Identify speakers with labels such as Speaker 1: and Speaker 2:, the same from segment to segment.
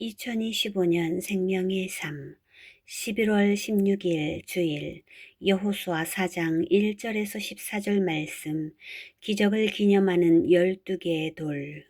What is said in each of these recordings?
Speaker 1: 2025년 생명의 삶 11월 16일 주일 여호수아 4장 1절에서 14절 말씀 기적을 기념하는 12개의 돌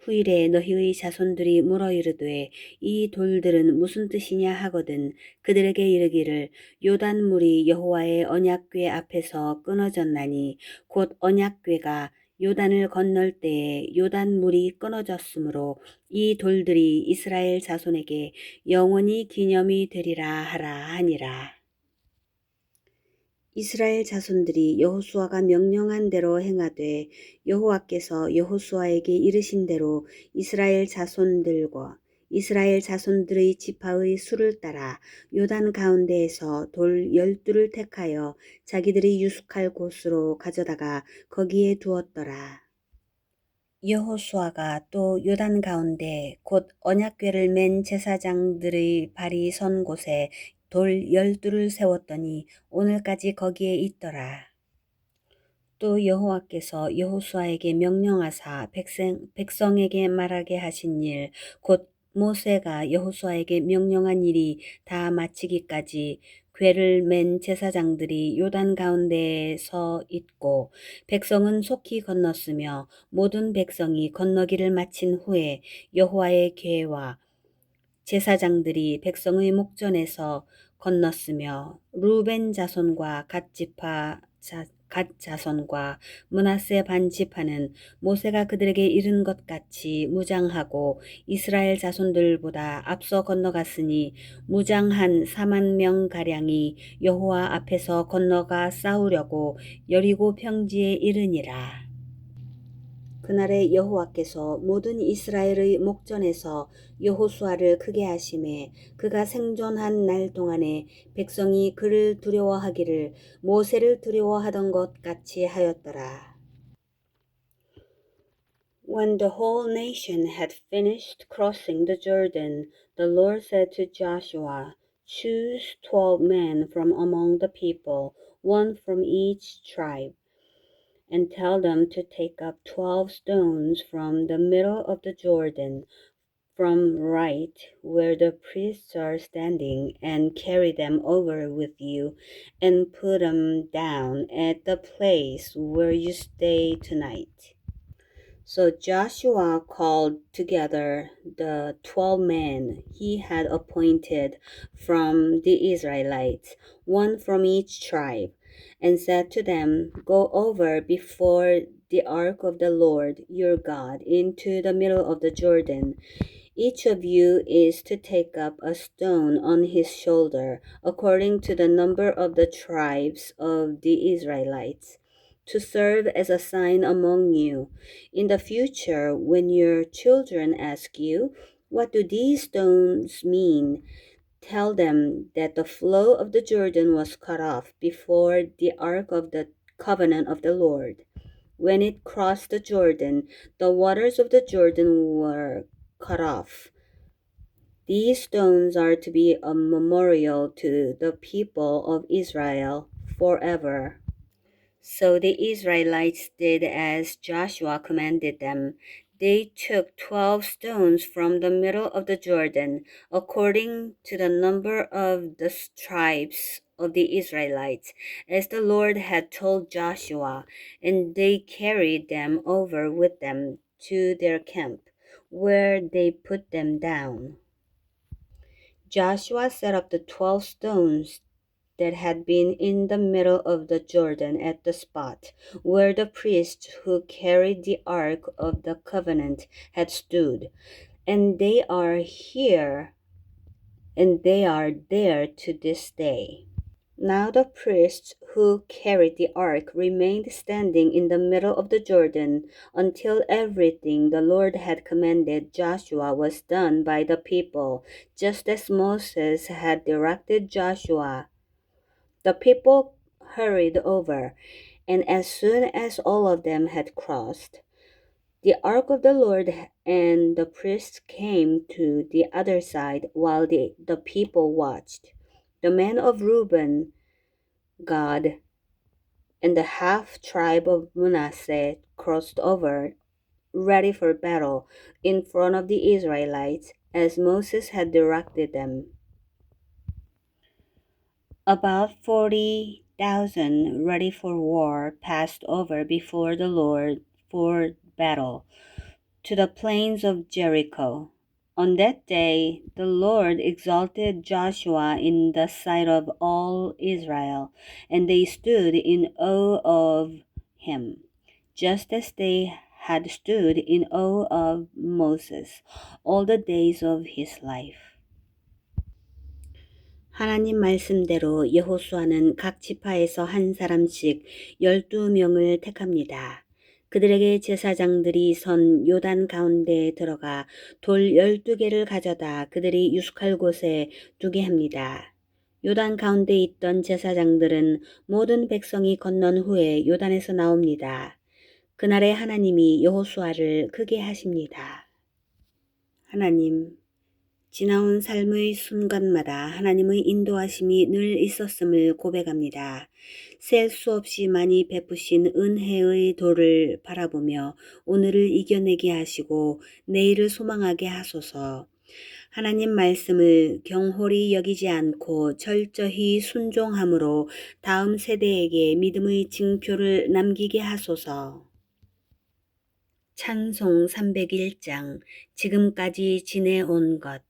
Speaker 1: 후일에 너희의 자손들이 물어 이르되 이 돌들은 무슨 뜻이냐 하거든 그들에게 이르기를 요단 물이 여호와의 언약궤 앞에서 끊어졌나니 곧 언약궤가 요단을 건널 때에 요단 물이 끊어졌으므로 이 돌들이 이스라엘 자손에게 영원히 기념이 되리라 하라 하니라. 이스라엘 자손들이 여호수아가 명령한 대로 행하되 여호와께서 여호수아에게 이르신 대로 이스라엘 자손들과 이스라엘 자손들의 지파의 수를 따라 요단 가운데에서 돌 열두를 택하여 자기들이 유숙할 곳으로 가져다가 거기에 두었더라. 여호수아가 또 요단 가운데 곧 언약궤를 맨 제사장들의 발이 선 곳에 돌 열두를 세웠더니 오늘까지 거기에 있더라. 또 여호와께서 여호수아에게 명령하사 백성, 백성에게 말하게 하신 일, 곧 모세가 여호수아에게 명령한 일이 다 마치기까지 궤를 맨 제사장들이 요단 가운데에 서 있고 백성은 속히 건넜으며 모든 백성이 건너기를 마친 후에 여호와의 궤와 제사장들이 백성의 목전에서 건넜으며 루벤 자손과 갓 지파 자, 갓 자손과 문하세 반 지파는 모세가 그들에게 이른 것 같이 무장하고 이스라엘 자손들보다 앞서 건너갔으니 무장한 4만 명 가량이 여호와 앞에서 건너가 싸우려고 여리고 평지에 이르니라. 그날에 여호와께서 모든 이스라엘의 목전에서 여호수아를 크게 하심에 그가 생존한 날 동안에 백성이 그를 두려워하기를 모세를 두려워하던 것 같이 하였더라. When the whole nation had finished crossing the Jordan, the Lord said to Joshua, Choose twelve men from among the people, one from each tribe. And tell them to take up twelve stones from the middle of the Jordan, from right where the priests are standing, and carry them over with you, and put them down at the place where you stay tonight. So Joshua called together the twelve men he had appointed from the Israelites, one from each tribe and said to them, Go over before the ark of the Lord your God into the middle of the Jordan. Each of you is to take up a stone on his shoulder, according to the number of the tribes of the Israelites, to serve as a sign among you. In the future, when your children ask you, What do these stones mean? Tell them that the flow of the Jordan was cut off before the ark of the covenant of the Lord. When it crossed the Jordan, the waters of the Jordan were cut off. These stones are to be a memorial to the people of Israel forever. So the Israelites did as Joshua commanded them. They took twelve stones from the middle of the Jordan, according to the number of the tribes of the Israelites, as the Lord had told Joshua, and they carried them over with them to their camp, where they put them down. Joshua set up the twelve stones that had been in the middle of the Jordan at the spot where the priests who carried the ark of the covenant had stood. And they are here, and they are there to this day. Now the priests who carried the ark remained standing in the middle of the Jordan until everything the Lord had commanded Joshua was done by the people, just as Moses had directed Joshua. The people hurried over, and as soon as all of them had crossed, the ark of the Lord and the priests came to the other side while the, the people watched. The men of Reuben, Gad, and the half tribe of Manasseh crossed over, ready for battle, in front of the Israelites, as Moses had directed them. About forty thousand ready for war passed over before the Lord for battle to the plains of Jericho. On that day, the Lord exalted Joshua in the sight of all Israel, and they stood in awe of him, just as they had stood in awe of Moses all the days of his life. 하나님 말씀대로 여호수아는 각 지파에서 한 사람씩 열두 명을 택합니다. 그들에게 제사장들이 선 요단 가운데에 들어가 돌 열두 개를 가져다 그들이 유숙할 곳에 두게 합니다. 요단 가운데 있던 제사장들은 모든 백성이 건넌 후에 요단에서 나옵니다. 그날에 하나님이 여호수아를 크게 하십니다. 하나님, 지나온 삶의 순간마다 하나님의 인도하심이 늘 있었음을 고백합니다. 셀 수 없이 많이 베푸신 은혜의 도를 바라보며 오늘을 이겨내게 하시고 내일을 소망하게 하소서. 하나님 말씀을 경홀히 여기지 않고 철저히 순종함으로 다음 세대에게 믿음의 징표를 남기게 하소서. 찬송 301장 지금까지 지내온 것